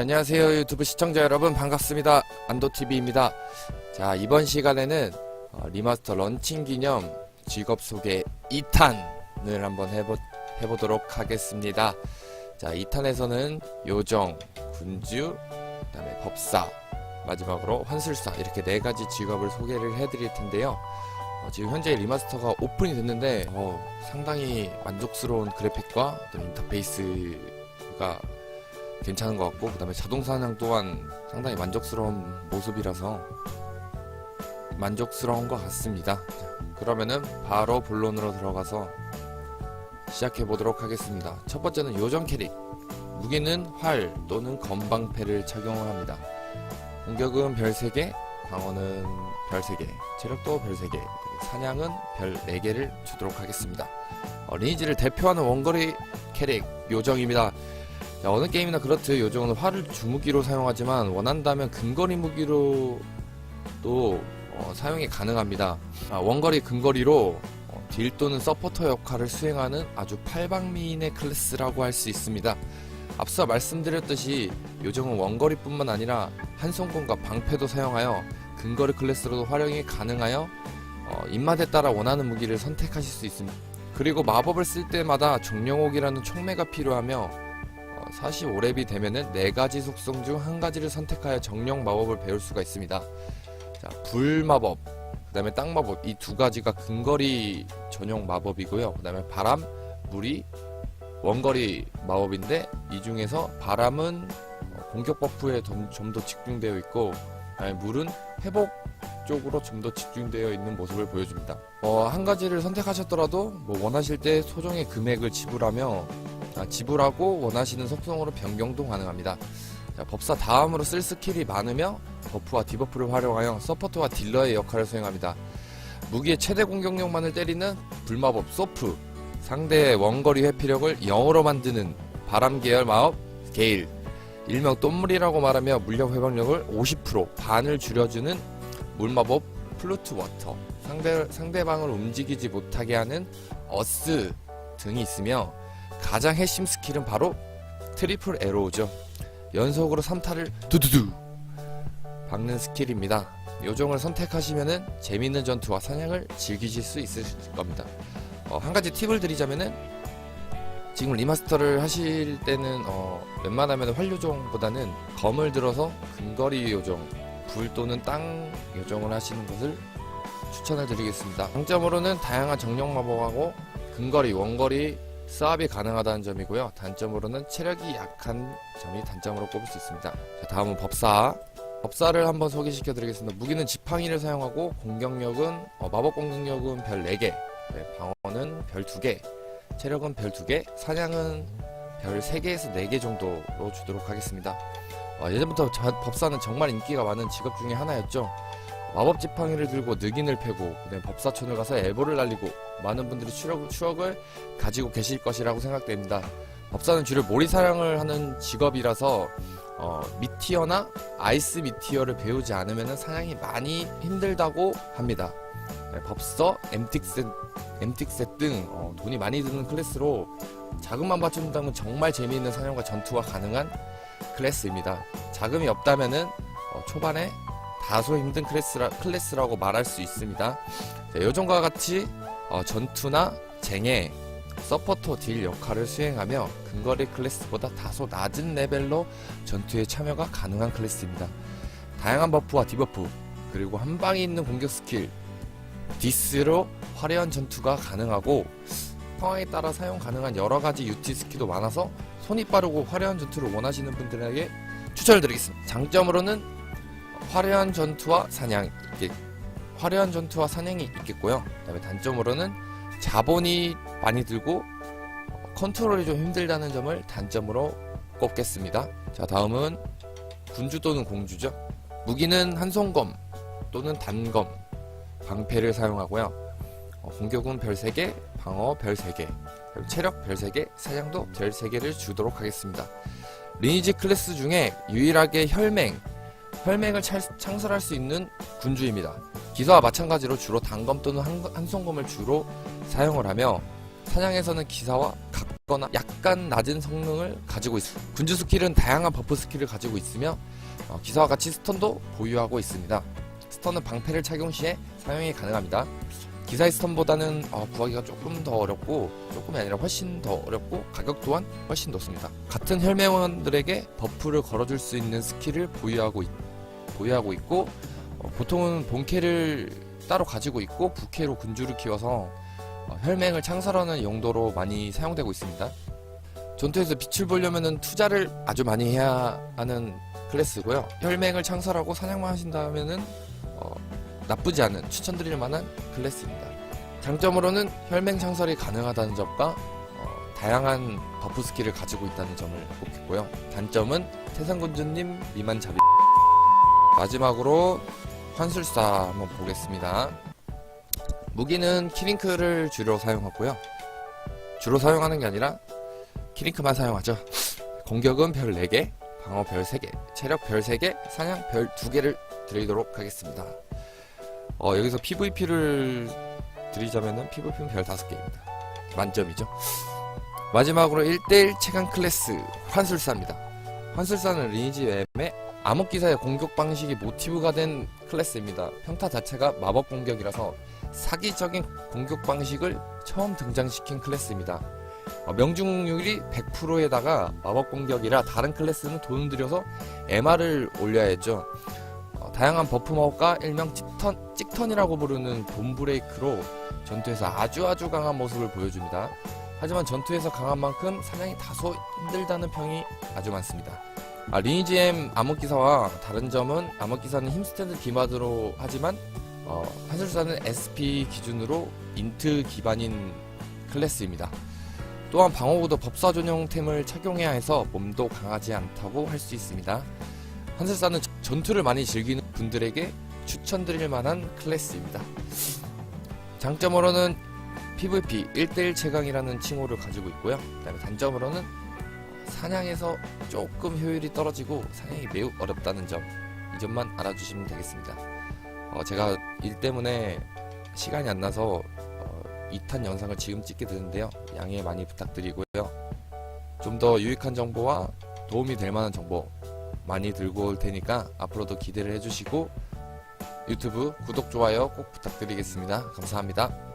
안녕하세요 유튜브 시청자 여러분. 반갑습니다. 안도TV입니다. 자 이번 시간에는 어, 리마스터 런칭 기념 직업 소개 2탄을 한번 해보, 해보도록 하겠습니다. 자 2탄에서는 요정, 군주, 그 다음에 법사 마지막으로 환술사 이렇게 네 가지 직업을 소개를 해드릴 텐데요. 어, 지금 현재 리마스터가 오픈이 됐는데 어, 상당히 만족스러운 그래픽과 또 인터페이스가 괜찮은 것 같고 그 다음에 자동 사냥 또한 상당히 만족스러운 모습이라서 만족스러운 것 같습니다. 자, 그러면은 바로 본론으로 들어가서 시작해 보도록 하겠습니다. 첫 번째는 요정 캐릭. 무기는 활 또는 건방패를 착용을 합니다. 공격은 별 3개, 방어는 별 3개, 체력도 별 3개, 사냥은 별 4개를 주도록 하겠습니다. 어, 리니지를 대표하는 원거리 캐릭 요정입니다. 자, 어느 게임이나 그렇듯 요정은 활을 주무기로 사용하지만 원한다면 근거리 무기로 또 어, 사용이 가능합니다. 아, 원거리 근거리로 어, 딜 또는 서포터 역할을 수행하는 아주 팔방미인의 클래스라고 할 수 있습니다. 앞서 말씀드렸듯이 요정은 원거리뿐만 아니라 한손권과 방패도 사용하여 근거리 클래스로도 활용이 가능하여 어, 입맛에 따라 원하는 무기를 선택하실 수 있습니다. 그리고 마법을 쓸 때마다 정령옥이라는 총매가 필요하며 45렙이 되면은 네 가지 속성 중 한 가지를 선택하여 정령 마법을 배울 수가 있습니다. 자, 불 마법, 그다음에 땅 마법 이 두 가지가 근거리 전용 마법이고요. 그다음에 바람, 물이 원거리 마법인데 이 중에서 바람은 어, 공격 버프에 좀 더 집중되어 있고 물은 회복 쪽으로 좀 더 집중되어 있는 모습을 보여줍니다. 어, 한 가지를 선택하셨더라도 뭐 원하실 때 소정의 금액을 지불하며 아, 지불하고 원하시는 속성으로 변경도 가능합니다. 자, 법사 다음으로 쓸 스킬이 많으며 버프와 디버프를 활용하여 서포터와 딜러의 역할을 수행합니다. 무기의 최대 공격력만을 때리는 불마법 소프, 상대의 원거리 회피력을 0으로 만드는 바람 계열 마법 게일, 일명 똠물이라고 말하며 물력 회복력을 50% 반을 줄여주는 물마법 플루트 워터, 상대, 상대방을 움직이지 못하게 하는 어스 등이 있으며 가장 핵심 스킬은 바로 트리플 에로우죠. 연속으로 3타를 두두두 박는 스킬입니다. 요정을 선택하시면은 재밌는 전투와 사냥을 즐기실 수 있을 겁니다. 어, 한 가지 팁을 드리자면은 지금 리마스터를 하실 때는 어, 웬만하면 활요정보다는 검을 들어서 근거리 요정, 불 또는 땅 요정을 하시는 것을 추천을 드리겠습니다. 장점으로는 다양한 정령 마법하고 근거리, 원거리 스왑이 가능하다는 점이고요. 단점으로는 체력이 약한 점이 단점으로 꼽을 수 있습니다. 자, 다음은 법사. 법사를 한번 소개시켜 드리겠습니다. 무기는 지팡이를 사용하고 공격력은 어, 마법 공격력은 별 4개, 네, 방어는 별 2개, 체력은 별 2개, 사냥은 별 3개에서 4개 정도로 주도록 하겠습니다. 어, 예전부터 저- 법사는 정말 인기가 많은 직업 중에 하나였죠. 마법 지팡이를 들고 늑인을 패고 그다음에 법사촌을 가서 엘보를 날리고 많은 분들이 추억, 추억을 가지고 계실 것이라고 생각됩니다. 법사는 주로 모리 사냥을 하는 직업이라서 어, 미티어나 아이스 미티어를 배우지 않으면 사냥이 많이 힘들다고 합니다. 네, 법서, 엠틱셋, 엠틱셋 등 어, 돈이 많이 드는 클래스로 자금만 받쳐준다면 정말 재미있는 사냥과 전투가 가능한 클래스입니다. 자금이 없다면은 어, 초반에 다소 힘든 클래스라, 클래스라고 말할 수 있습니다. 자, 요정과 같이 어, 전투나 쟁에 서포터 딜 역할을 수행하며 근거리 클래스보다 다소 낮은 레벨로 전투에 참여가 가능한 클래스입니다. 다양한 버프와 디버프 그리고 한 방에 있는 공격 스킬 디스로 화려한 전투가 가능하고 상황에 따라 사용 가능한 여러 가지 유티 스킬도 많아서 손이 빠르고 화려한 전투를 원하시는 분들에게 추천을 드리겠습니다. 장점으로는 화려한 전투와 사냥 이게 화려한 전투와 사냥이 있겠고요. 그다음에 단점으로는 자본이 많이 들고 어, 컨트롤이 좀 힘들다는 점을 단점으로 꼽겠습니다. 자 다음은 군주 또는 공주죠. 무기는 한손검 또는 단검, 방패를 사용하고요. 어, 공격은 별 3개, 방어 별 3개, 그리고 체력 별 3개, 사냥도 별 3개를 주도록 하겠습니다. 리니지 클래스 중에 유일하게 혈맹, 혈맹을 찰- 창설할 수 있는 군주입니다. 기사와 마찬가지로 주로 단검 또는 한, 한손검을 주로 사용을 하며 사냥에서는 기사와 각 낮거나 약간 낮은 성능을 가지고 있습니다. 군주 스킬은 다양한 버프 스킬을 가지고 있으며 어, 기사와 같이 스턴도 보유하고 있습니다. 스턴은 방패를 착용 시에 사용이 가능합니다. 기사의 스턴보다는 어, 구하기가 조금 더 어렵고 조금이 아니라 훨씬 더 어렵고 가격 또한 훨씬 높습니다. 같은 혈맹원들에게 버프를 걸어줄 수 있는 스킬을 보유하고, 있, 보유하고 있고 어, 보통은 본캐를 따로 가지고 있고 부캐로 군주를 키워서 어, 혈맹을 창설하는 용도로 많이 사용되고 있습니다. 전투에서 빛을 보려면 투자를 아주 많이 해야 하는 클래스고요. 혈맹을 창설하고 사냥만 하신다면은 어, 나쁘지 않은 추천드릴 만한 클래스입니다. 장점으로는 혈맹 창설이 가능하다는 점과 어, 다양한 버프 스킬을 가지고 있다는 점을 꼽겠고요. 단점은 태산군주님 미만 잡이 마지막으로 환술사 한번 보겠습니다. 무기는 키링크를 주로 사용하고요. 주로 사용하는 게 아니라 키링크만 사용하죠. 공격은 별 4개, 방어 별 3개, 체력 별 3개, 사냥 별 2개를 드리도록 하겠습니다. 어, 여기서 PVP를 드리자면은 PVP는 별 5개입니다. 만점이죠. 마지막으로 1대1 최강 클래스 환술사입니다. 환술사는 리니지 M의 암흑기사의 공격 방식이 모티브가 된 클래스입니다. 평타 자체가 마법 공격이라서 사기적인 공격 방식을 처음 등장시킨 클래스입니다. 어, 명중률이 100%에다가 마법 공격이라 다른 클래스는 돈을 들여서 MR을 올려야 했죠. 어, 다양한 버프 마법과 일명 찍턴, 찍턴이라고 부르는 봄브레이크로 전투에서 아주 아주 강한 모습을 보여줍니다. 하지만 전투에서 강한 만큼 사냥이 다소 힘들다는 평이 아주 많습니다. 아, 리니지 M 암흑기사와 다른 점은 암흑기사는 힘스탠드 기반으로 하지만 어, 한술사는 SP 기준으로 인트 기반인 클래스입니다. 또한 방어구도 법사 전용템을 착용해야 해서 몸도 강하지 않다고 할 수 있습니다. 한술사는 전투를 많이 즐기는 분들에게 추천드릴 만한 클래스입니다. 장점으로는 PVP 1대1 최강이라는 칭호를 가지고 있고요. 그다음에 단점으로는 사냥에서 조금 효율이 떨어지고 사냥이 매우 어렵다는 점, 이 점만 알아주시면 되겠습니다. 어, 제가 일 때문에 시간이 안 나서 어, 2탄 영상을 지금 찍게 되는데요. 양해 많이 부탁드리고요. 좀 더 유익한 정보와 도움이 될 만한 정보 많이 들고 올 테니까 앞으로도 기대를 해주시고 유튜브 구독, 좋아요 꼭 부탁드리겠습니다. 감사합니다.